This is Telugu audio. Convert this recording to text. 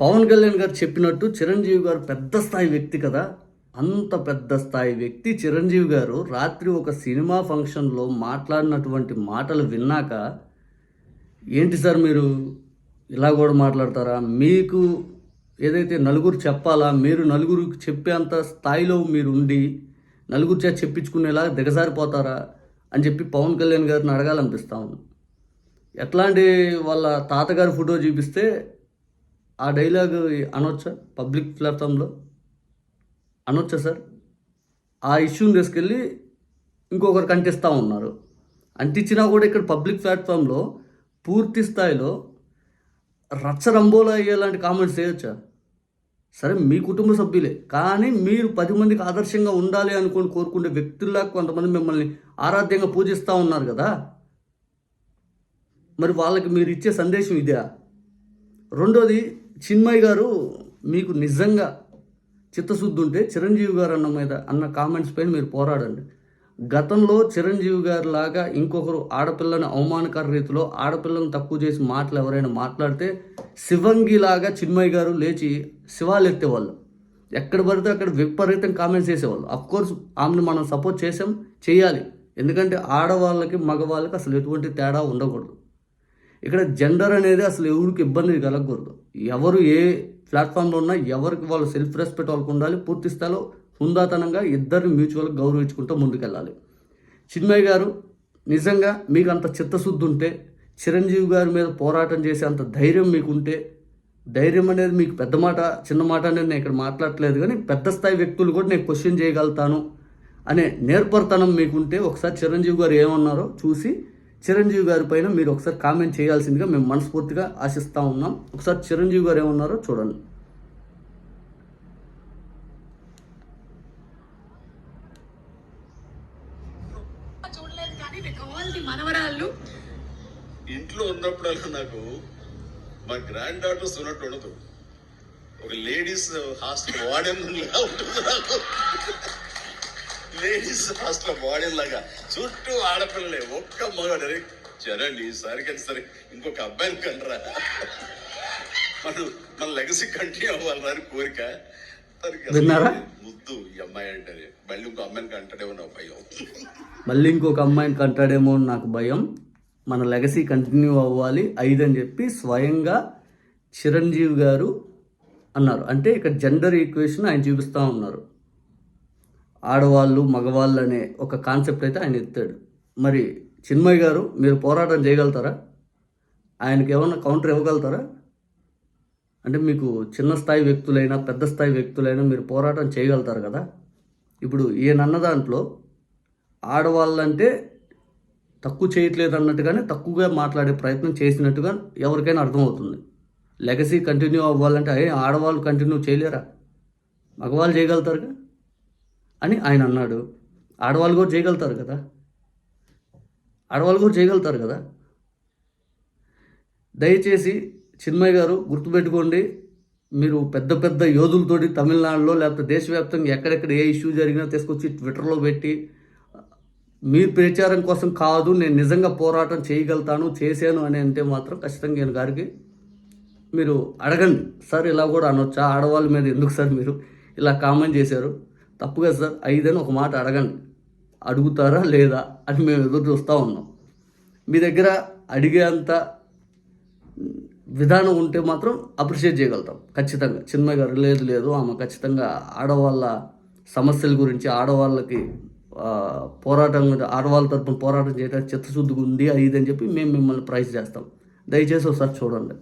పవన్ కళ్యాణ్ గారు చెప్పినట్టు చిరంజీవి గారు పెద్ద స్థాయి వ్యక్తి కదా. అంత పెద్ద స్థాయి వ్యక్తి చిరంజీవి గారు రాత్రి ఒక సినిమా ఫంక్షన్లో మాట్లాడినటువంటి మాటలు విన్నాక ఏంటి సార్ మీరు ఇలా కూడా మాట్లాడతారా? మీకు ఏదైతే నలుగురు చెప్పాలా? మీరు నలుగురికి చెప్పేంత స్థాయిలో మీరు ఉండి నలుగురు చేత చెప్పించుకునేలా దిగజారిపోతారా? అని చెప్పి పవన్ కళ్యాణ్ గారిని అడగాలనిపిస్తా ఉంది. ఎట్లాంటి వాళ్ళ తాతగారి ఫోటో చూపిస్తే ఆ డైలాగ్ అనొచ్చా? పబ్లిక్ ప్లాట్ఫామ్లో? అనొచ్చా సార్? ఆ ఇష్యూని తీసుకెళ్ళి ఇంకొకరికి అంటిస్తూ ఉన్నారు. అంటించినా కూడా ఇక్కడ పబ్లిక్ ప్లాట్ఫామ్లో పూర్తి స్థాయిలో రచ్చరంబోలు అయ్యేలాంటి కామెంట్స్ చేయొచ్చా? సరే మీ కుటుంబ సభ్యులే. కానీ మీరు పది మందికి ఆదర్శంగా ఉండాలి అనుకుని కోరుకునే వ్యక్తుల్లా కొంతమంది మిమ్మల్ని ఆరాధ్యంగా పూజిస్తూ ఉన్నారు కదా? మరి వాళ్ళకి మీరు ఇచ్చే సందేశం ఇదే. రెండోది చిన్మయ్ గారు మీకు నిజంగా చిత్తశుద్ధి ఉంటే చిరంజీవి గారు అన్న మీద అన్న కామెంట్స్ పైన మీరు పోరాడండి. గతంలో చిరంజీవి గారు లాగా ఇంకొకరు ఆడపిల్లని అవమానకర రీతిలో ఆడపిల్లను తక్కువ చేసి మాటలు ఎవరైనా మాట్లాడితే శివంగిలాగా చిన్మయ్య గారు లేచి శివాలు ఎత్తేవాళ్ళు. ఎక్కడ పడితే అక్కడ విపరీతం కామెంట్స్ చేసేవాళ్ళు. కోర్స్ ఆమెను మనం సపోర్ట్ చేసాం చేయాలి. ఎందుకంటే ఆడవాళ్ళకి మగవాళ్ళకి అసలు ఎటువంటి తేడా ఉండకూడదు. ఇక్కడ జెండర్ అనేది అసలు ఎవరికి ఇబ్బంది కలగకూడదు. ఎవరు ఏ ప్లాట్ఫామ్లో ఉన్నా ఎవరికి వాళ్ళు సెల్ఫ్ రెస్పెక్ట్ వాళ్ళకు ఉండాలి పూర్తి స్థాయిలో హుందాతనంగా ఇద్దరిని మ్యూచువల్గా గౌరవించుకుంటూ ముందుకెళ్ళాలి. చిన్మయ్య గారు నిజంగా మీకు అంత చిత్తశుద్ధి ఉంటే చిరంజీవి గారి మీద పోరాటం చేసే అంత ధైర్యం మీకు ఉంటే ధైర్యం అనేది మీకు పెద్ద మాట చిన్న మాట అనేది నేను ఇక్కడ మాట్లాడట్లేదు కానీ పెద్ద స్థాయి వ్యక్తులు కూడా నేను క్వశ్చన్ చేయగలుగుతాను అనే నేర్పరితనం మీకుంటే ఒకసారి చిరంజీవి గారు ఏమన్నారో చూసి చిరంజీవి గారి పైన మీరు ఒకసారి కామెంట్ చేయాల్సిందిగా మేము మనస్ఫూర్తిగా ఆశిస్తూ ఉన్నాం. ఒకసారి చిరంజీవి గారు ఏమన్నారో చూడండి. ఇంట్లో ఉన్నప్పుడల్లా నాకు మా గ్రాండ్ డాటర్స్ ఉన్నట్టు ఉండదు. ఒక లేడీస్ హాస్టల్ లాగా ఉంటుంది నాకు. లేడీస్ హాస్టల్ వార్డెన్ లాగా. చుట్టూ ఆడపిల్లలే ఒక్క మగాడు. చరండి ఈసారి కానీ సరే ఇంకొక అబ్బాయిని కనరా. మనం మన లెగసీ కంటిన్యూ అవ్వాలని కోరిక? ముద్దు ఈ అమ్మాయి అంటే మళ్ళీ ఇంకో అమ్మాయిని కంటాడేమో నా భయం. మళ్ళీ ఇంకొక అమ్మాయిని కంటాడేమో నాకు భయం. మన లెగసీ కంటిన్యూ అవ్వాలి ఐదు అని చెప్పి స్వయంగా చిరంజీవి గారు అన్నారు. అంటే ఇక్కడ జెండర్ ఈక్వేషన్ ఆయన చూపిస్తూ ఉన్నారు. ఆడవాళ్ళు మగవాళ్ళు అనే ఒక కాన్సెప్ట్ అయితే ఆయన ఎత్తాడు. మరి చిన్మయ్ గారు మీరు పోరాటం చేయగలుగుతారా? ఆయనకి ఏమన్నా కౌంటర్ ఇవ్వగలుగుతారా? అంటే మీకు చిన్న స్థాయి వ్యక్తులైనా పెద్ద స్థాయి వ్యక్తులైనా మీరు పోరాటం చేయగలుగుతారు కదా? ఇప్పుడు ఈయనన్న దాంట్లో ఆడవాళ్ళంటే తక్కువ చేయట్లేదు అన్నట్టుగానే తక్కువగా మాట్లాడే ప్రయత్నం చేసినట్టుగా ఎవరికైనా అర్థమవుతుంది. లెగసీ కంటిన్యూ అవ్వాలంటే అయ్యే ఆడవాళ్ళు కంటిన్యూ చేయలేరా? మగవాళ్ళు చేయగలుగుతారుగా? అని ఆయన అన్నాడు. ఆడవాళ్ళు కూడా చేయగలుగుతారు కదా? ఆడవాళ్ళు కూడా చేయగలుగుతారు కదా? దయచేసి చిన్మయ్య గారు గుర్తుపెట్టుకోండి మీరు పెద్ద పెద్ద యోధులతోటి తమిళనాడులో లేకపోతే దేశవ్యాప్తంగా ఎక్కడెక్కడ ఏ ఇష్యూ జరిగినా తీసుకొచ్చి ట్విట్టర్లో పెట్టి మీ ప్రచారం కోసం కాదు నేను నిజంగా పోరాటం చేయగలుగుతాను చేశాను అని అంటే మాత్రం ఖచ్చితంగా నేను గారికి మీరు అడగండి. సార్ ఇలా కూడా అనొచ్చా? ఆడవాళ్ళ మీద ఎందుకు సార్ మీరు ఇలా కామెంట్ చేశారు? తప్పుగా సార్ ఐదని ఒక మాట అడగండి. అడుగుతారా లేదా అని మేము ఎదురు చూస్తూ ఉన్నాం. మీ దగ్గర అడిగేంత విధానం ఉంటే మాత్రం అప్రిషియేట్ చేయగలుగుతాం. ఖచ్చితంగా. చిన్న గారు లేదు లేదు. ఆమె ఖచ్చితంగా ఆడవాళ్ళ సమస్యల గురించి ఆడవాళ్ళకి పోరాటం ఆడవాళ్ళ తరపున పోరాటం చేయడానికి చిత్తశుద్ధి ఉంది అది ఇది అని చెప్పి మేము మిమ్మల్ని ప్రైజ్ చేస్తాం. దయచేసి ఒకసారి చూడండి.